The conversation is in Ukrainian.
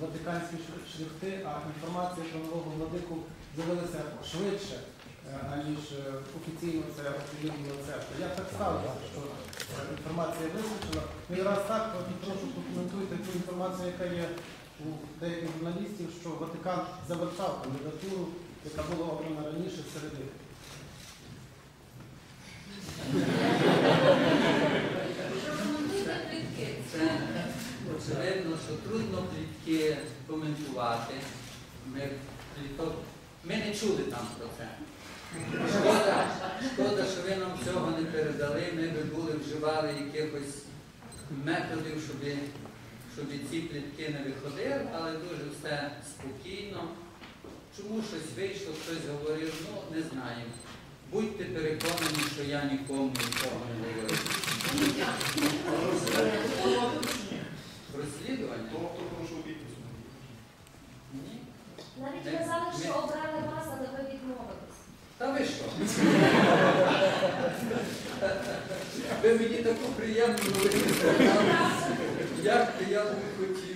ватиканські шри- шрифти, а інформація про нового владику з'явилася швидше, е, аніж е, офіційно це оприлюднила церква. Я так ставлю, що е, інформація вистачила. Ну і раз так, то прошу прокоментуйте ту інформацію, яка є у деяких журналістів, що Ватикан завершав кандидатуру, яка була обрана раніше в середині. Прокоментуйте плітки. Це очевидно, що трудно плітки коментувати. Ми, пліток, ми не чули там про це. Шкода, шкода, що ви нам цього не передали. Ми би були вживали якихось методів, щоб, щоб ці плітки не виходили, але дуже все спокійно. Чому щось вийшло, хтось говорив, ну не знаємо. Будьте переконані, що я нікому нікого не говорю. Навіть казали, що обрали вас, але ви відмовились. Та ви що? Ви мені таку приємну. Як я не хотів,